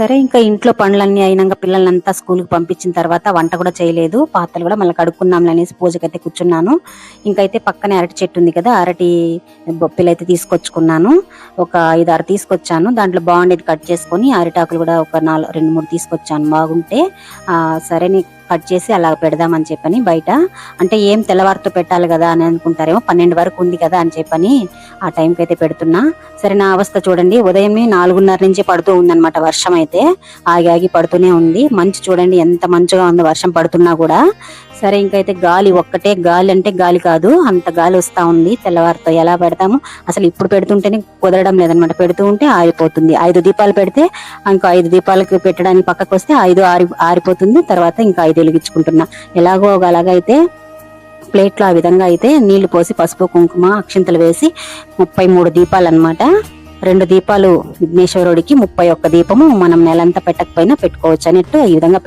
సరే ఇంకా ఇంట్లో పనులన్నీ అయినాక పిల్లలంతా స్కూల్కి పంపించిన తర్వాత వంట కూడా చేయలేదు. పాత్రలు కూడా మళ్ళీ కడుక్కున్నాంలే అనేసి పూజకైతే కూర్చున్నాను. ఇంకైతే పక్కనే అరటి చెట్టు ఉంది కదా అరటి బొప్పిలు అయితే తీసుకొచ్చుకున్నాను. ఒక ఐదు ఆరు తీసుకొచ్చాను. దాంట్లో బాగుండేది కట్ చేసుకొని అరిటాకులు కూడా ఒక నాలుగు రెండు మూడు తీసుకొచ్చాను. బాగుంటే సరే నీకు కట్ చేసి అలా పెడదామని చెప్పని బయట. అంటే ఏం తెల్లవారితో పెట్టాలి కదా అని అనుకుంటారేమో పన్నెండు వరకు ఉంది కదా అని చెప్పని ఆ టైంకి అయితే పెడుతున్నా. సరే నా అవస్థ చూడండి. ఉదయం నాలుగున్నర నుంచి పడుతూ ఉందన్నమాట వర్షం అయితే. ఆగి ఆగి పడుతూనే ఉంది. మంచు చూడండి ఎంత మంచుగా ఉందో వర్షం పడుతున్నా కూడా. సరే ఇంకైతే గాలి ఒక్కటే గాలి అంటే గాలి కాదు అంత గాలి వస్తా ఉంది. తెల్లవారితో ఎలా పెడతాము? అసలు ఇప్పుడు పెడుతుంటేనే కుదరడం లేదనమాట పెడుతూ ఉంటే ఆరిపోతుంది. ఐదు దీపాలు పెడితే ఇంకో ఐదు దీపాలకి పెట్టడానికి పక్కకు వస్తే ఐదు ఆరి ఆరిపోతుంది. తర్వాత ఇంకా ఐదు వెలిగించుకుంటున్నా. ఎలాగో అలాగైతే ప్లేట్లో ఆ విధంగా అయితే నీళ్ళు పోసి పసుపు కుంకుమ అక్షింతలు వేసి ముప్పై మూడు దీపాలు అన్నమాట రెండు దీపాలు విఘ్నేశ్వరుడికి ముప్పై ఒక్క దీపము మనం నెలంతా పెట్టకపోయినా పెట్టుకోవచ్చు అన్నట్టు ఈ విధంగా